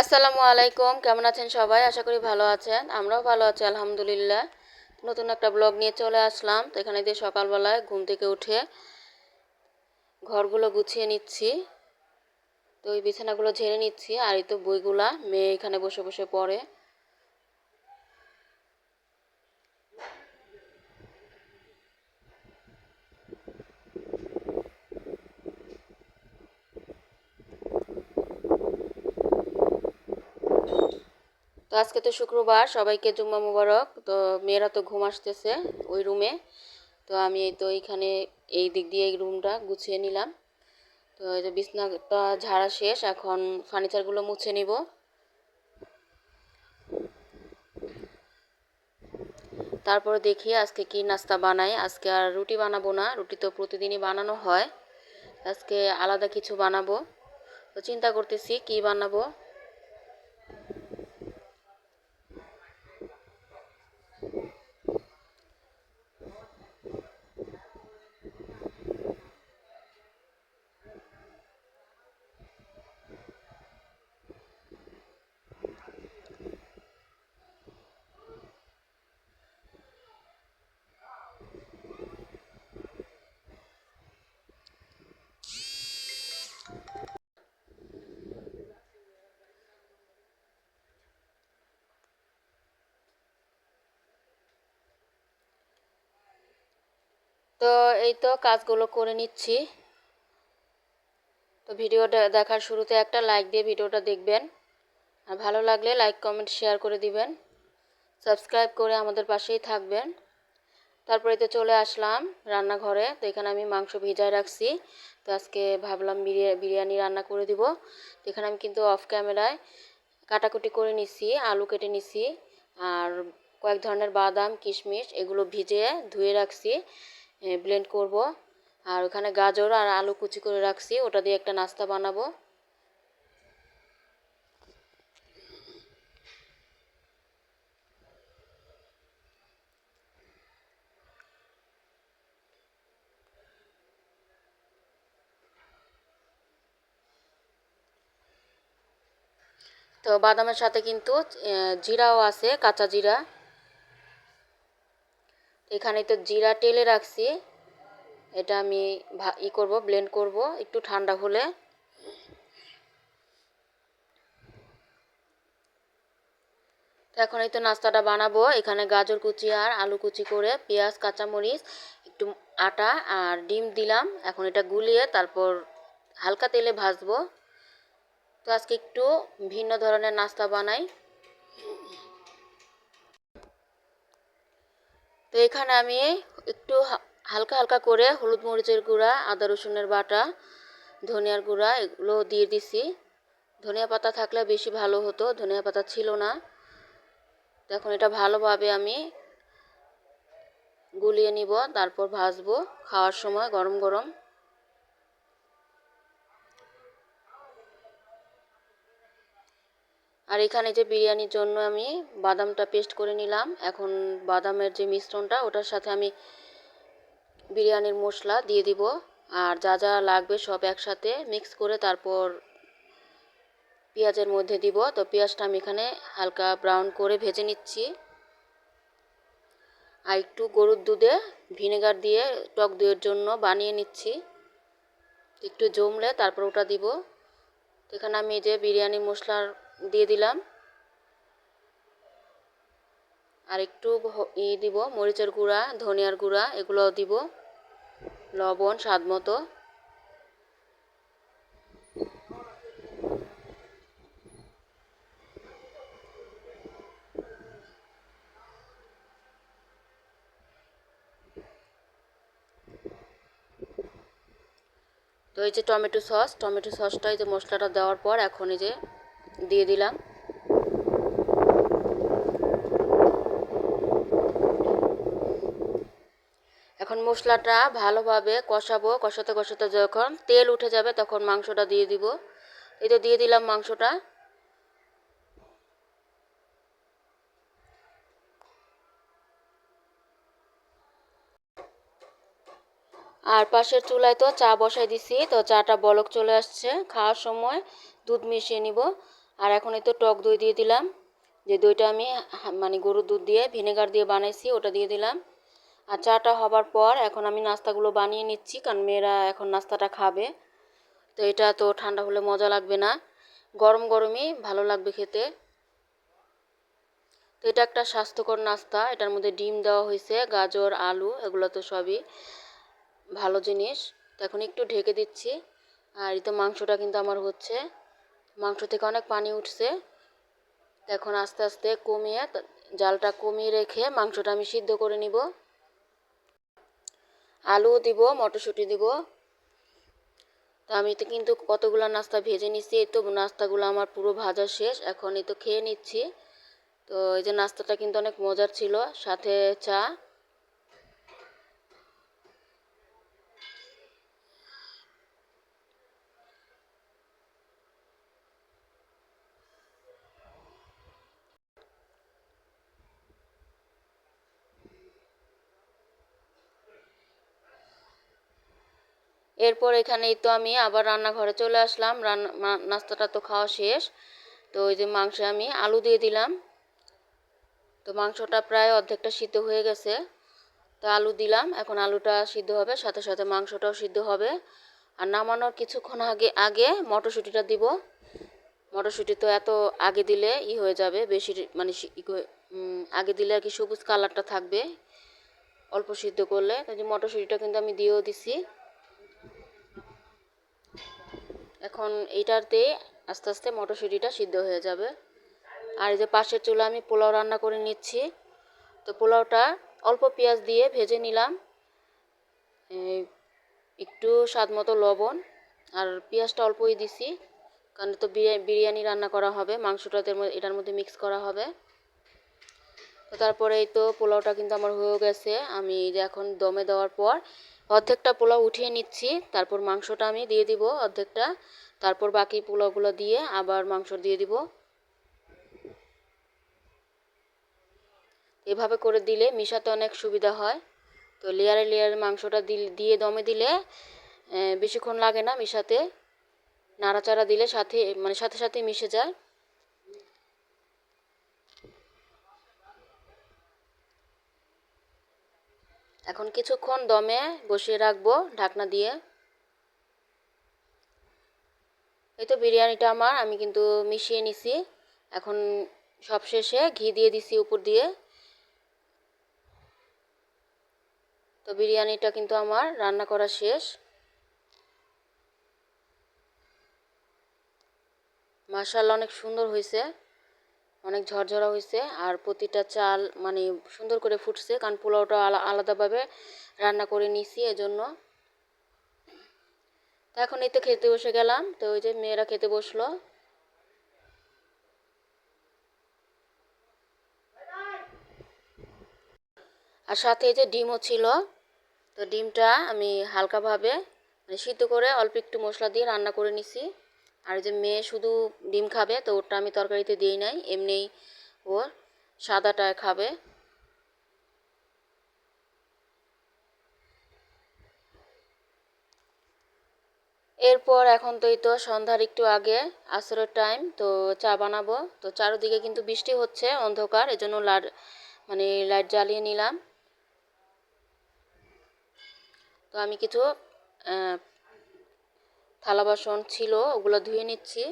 আসসালামু আলাইকুম, কেমন আছেন সবাই? আশা করি ভালো আছেন। আমরাও ভালো আছি, আলহামদুলিল্লাহ। নতুন একটা ব্লগ নিয়ে চলে আসলাম। তো এখানে দিয়ে সকালবেলায় ঘুম থেকে উঠে ঘরগুলো গুছিয়ে নিচ্ছি। তো ওই বিছানাগুলো ঝেড়ে নিচ্ছি। আর এই তো বইগুলা, মেয়ে এখানে বসে বসে পড়ে। তো আজকে তো শুক্রবার, সবাইকে জুম্মা মুবারক। তো মেয়েরা তো ঘুম আসতেছে ওই রুমে। তো আমি তো এইখানে এই দিক দিয়ে এই রুমটা গুছিয়ে নিলাম। তো এই যে বিছনাটা ঝাড়া শেষ, এখন ফার্নিচারগুলো মুছে নিব। তারপরে দেখি আজকে কি নাস্তা বানাই। আজকে আর রুটি বানাবো না, রুটি তো প্রতিদিনই বানানো হয়। আজকে আলাদা কিছু বানাবো। তো চিন্তা করতেছি কি বানাবো। তো এই তো কাজগুলো করে নিচ্ছি। তো ভিডিওটা দেখার শুরুতে একটা লাইক দিয়ে ভিডিওটা দেখবেন। আর ভালো লাগলে লাইক, কমেন্ট, শেয়ার করে দিবেন। সাবস্ক্রাইব করে আমাদের পাশেই থাকবেন। তারপরে তো চলে আসলাম রান্নাঘরে। তো এখানে আমি মাংস ভিজায় রাখছি। তো আজকে ভাবলাম বিরিয়ানি রান্না করে দিব। তো এখানে আমি কিন্তু অফ ক্যামেরায় কাটাকুটি করে নিছি, আলু কেটে নিছি। আর কয়েক ধরনের বাদাম, কিশমিশ এগুলো ভিজে ধুয়ে রাখছি। ব্লেন্ড করব। আর ওখানে গাজর আর আলু কুচি করে রাখছি, ওটা দিয়ে একটা নাস্তা বানাবো। তো বাদামের সাথে কিন্তু জিরাও আছে, কাঁচা জিরা। এখানে তো জিরা টেলে রাখছি। এটা আমি ই করব ব্লেন্ড করব, একটু ঠান্ডা হলে। এখন এই তো নাস্তাটা বানাবো। এখানে গাজর কুচি আর আলু কুচি করে, পেঁয়াজ, কাঁচামরিচ, একটু আটা আর ডিম দিলাম। এখন এটা গুলিয়ে তারপর হালকা তেলে ভাজবো। তো আজকে একটু ভিন্ন ধরনের নাস্তা বানাই। তো এখানে আমি একটু হালকা হালকা করে হলুদ মরিচের গুঁড়া, আদা রসুনের বাটা, ধনিয়ার গুঁড়া, এগুলো দিয়ে দিছি। ধনিয়া পাতা থাকলে বেশি ভালো হতো, ধনিয়া পাতা ছিল না। এখন এটা ভালোভাবে আমি গুলিয়ে নিব, তারপর ভাজবো। খাওয়ার সময় গরম গরম। আর এখানে যে বিরিয়ানির জন্য আমি বাদামটা পেস্ট করে নিলাম, এখন বাদামের যে মিশ্রণটা ওটার সাথে আমি বিরিয়ানির মশলা দিয়ে দিব, আর যা যা লাগবে সব একসাথে মিক্স করে তারপর পেঁয়াজের মধ্যে দিব। তো পেঁয়াজটা আমি এখানে হালকা ব্রাউন করে ভেজে নিচ্ছি। আর একটু গরুর দুধে ভিনেগার দিয়ে টক দইয়ের জন্য বানিয়ে নিচ্ছি। একটু জমলে তারপর ওটা দিব। এখানে আমি যে বিরিয়ানি মশলার দিয়ে দিলাম। আর একটু ই দিব, মরিচের গুঁড়া, ধনিয়ার গুঁড়া এগুলো দিব। লবণ, স্বাদ মতো। তো এই যে টমেটো সস, টমেটো সসটা এই যে মশলাটা দেওয়ার পর এখন এই যে দিয়ে দিলাম। এখন মশলাটা ভালোভাবে কষাবো, কষাতে কষাতে যখন তেল উঠে যাবে তখন মাংসটা দিয়ে দিব। এই তো দিয়ে দিলাম মাংসটা। আর পাশের চুলায় তো চা বসাই দিছি, তো চাটা বলক চলে আসছে। খাওয়ার সময় দুধ মিশিয়ে নিব। আর এখন এই তো টক দই দিয়ে দিলাম। যে দইটা আমি মানে গরুর দুধ দিয়ে, ভিনেগার দিয়ে বানাইছি, ওটা দিয়ে দিলাম। আর চাটা হবার পর এখন আমি নাস্তাগুলো বানিয়ে নিচ্ছি, কারণ মেয়েরা এখন নাস্তাটা খাবে। তো এটা তো ঠান্ডা হলে মজা লাগবে না। গরম গরমই ভালো লাগবে খেতে। তো এটা একটা স্বাস্থ্যকর নাস্তা। এটার মধ্যে ডিম দেওয়া হয়েছে, গাজর, আলু, এগুলো তো সবই ভালো জিনিস। তো এখন একটু ঢেকে দিচ্ছি। আর এই তো মাংসটা কিন্তু আমার হচ্ছে। মাংস থেকে অনেক পানি উঠছে। এখন আস্তে আস্তে কমিয়ে জালটা কমিয়ে রেখে মাংসটা আমি সিদ্ধ করে নিব। আলু দিব, মটরশুঁটি দিব। তো আমি তো কিন্তু কতগুলো নাস্তা ভেজে নিচ্ছি এই তো নাস্তাগুলো আমার পুরো ভাজা শেষ এখন এই তো খেয়ে নিচ্ছি। তো এই যে নাস্তাটা কিন্তু অনেক মজার ছিল, সাথে চা এরপর এখানেই তো আমি আবার রান্নাঘরে চলে আসলাম। রান্না নাস্তাটা তো খাওয়া শেষ। তো ওই যে মাংসে আমি আলু দিয়ে দিলাম। তো মাংসটা প্রায় অর্ধেকটা সিদ্ধ হয়ে গেছে। তো আলু দিলাম। এখন আলুটা সিদ্ধ হবে, সাথে সাথে মাংসটাও সিদ্ধ হবে। আর নামানোর কিছুক্ষণ আগে আগে মটরশুঁটিটা দিব। মটরশুঁটি তো এত আগে দিলে ই হয়ে যাবে, বেশি মানে আগে দিলে আর কি সবুজ কালারটা থাকবে। অল্প সিদ্ধ করলে। যে মটরশুঁটিটা কিন্তু আমি দিয়েও দিছি। এখন এইটাতে আস্তে আস্তে মটরশুঁটিটা সিদ্ধ হয়ে যাবে। আর এই যে পাশের চুলা আমি পোলাও রান্না করে নিচ্ছি। তো পোলাওটা অল্প পেঁয়াজ দিয়ে ভেজে নিলাম। একটু স্বাদ মতো লবণ। আর পেঁয়াজটা অল্পই দিছি, কারণ তো বিরিয়ানি রান্না করা হবে মাংসটাতে এটার মধ্যে মিক্স করা হবে। তো তারপরে এই তো পোলাওটা কিন্তু আমার হয়ে গেছে। আমি এখন দমে দেওয়ার পর অর্ধেকটা পোলাও উঠিয়ে নিচ্ছি, তারপর মাংসটা আমি দিয়ে দিব অর্ধেকটা, তারপর বাকি পোলাওগুলো দিয়ে আবার মাংস দিয়ে দিব। এভাবে করে দিলে মিশাতে অনেক সুবিধা হয়। তো লেয়ারে লেয়ারে মাংসটা দিয়ে দমে দিলে বেশিক্ষণ লাগে না মিশাতে। নাড়াচাড়া দিলে সাথে মানে সাথে সাথে মিশে যায়। এখন কিছুক্ষণ দমে বসিয়ে রাখব ঢাকনা দিয়ে। এই তো বিরিয়ানিটা আমার, আমি কিন্তু মিশিয়ে নিছি। এখন সব শেষে ঘি দিয়ে দিছি উপর দিয়ে। তো বিরিয়ানিটা কিন্তু আমার রান্না করা শেষ। মাশাআল্লাহ অনেক সুন্দর হয়েছে। অনেক ঝরঝরা হয়েছে আর প্রতিটা চাল মানে সুন্দর করে ফুটছে, কারণ পোলাওটা আলা- আলাদাভাবে রান্না করে নিছি এজন্য। তো এখন এই তো খেতে বসে গেলাম, তো ওই যে মেয়েরা খেতে বসল। আর সাথে এই যে ডিমও ছিল, তো ডিমটা আমি হালকাভাবে মানে সিদ্ধ করে অল্প একটু মশলা দিয়ে রান্না করে নিছি। আর যে মেয়ে শুধু ডিম খাবে, তো ওটা আমি তরকারিতে দিই নাই, এমনিই ওর সাদাটায় খাবে। এরপর এখন তো এই তো সন্ধ্যার একটু আগে, আসরের টাইম তো চা বানাবো। তো চারদিকে কিন্তু বৃষ্টি হচ্ছে, অন্ধকার, এজন্য লাইট মানে লাইট জ্বালিয়ে নিলাম। তো আমি কিছু থালা বাসন ছিল, ওগুলো ধুয়ে নিচ্ছি।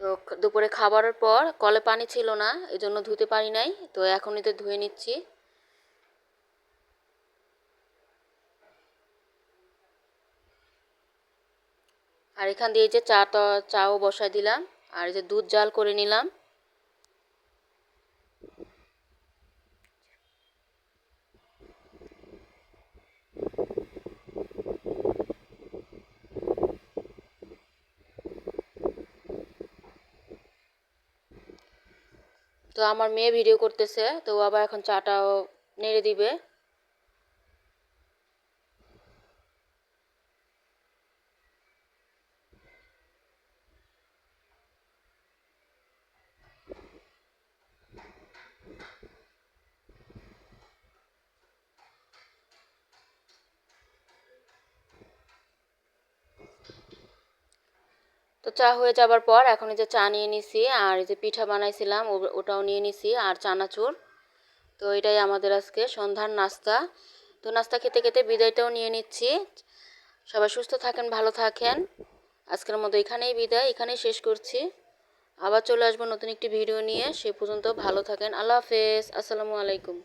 তো দুপুরে খাবারের পর কলে পানি ছিল না এই জন্য ধুতে পারি নাই, তো এখনই তো ধুয়ে নিচ্ছি। আর এখান দিয়ে যে চা চাও বসাই দিলাম, আর এই যে দুধ জাল করে নিলাম। তো আমার মেয়ে ভিডিও করতেছে তো আবার এখন চাটাও নেড়ে দিবে। চা হয়ে যাবার পর এখন এই যে চা নিয়ে নিছি, আর এই যে পিঠা বানাইছিলাম ওটাও নিয়ে নিছি, আর চানাচুর। তো এটাই আমাদের আজকে সন্ধ্যার নাস্তা। তো নাস্তা খেতে খেতে বিদায়টাও নিয়ে নিচ্ছি। সবাই সুস্থ থাকেন, ভালো থাকেন। আজকের মতো এখানেই বিদায়, এখানেই শেষ করছি। আবার চলে আসব নতুন একটি ভিডিও নিয়ে। সে পর্যন্ত ভালো থাকেন। আল্লাহ হাফেজ। আসসালামু আলাইকুম।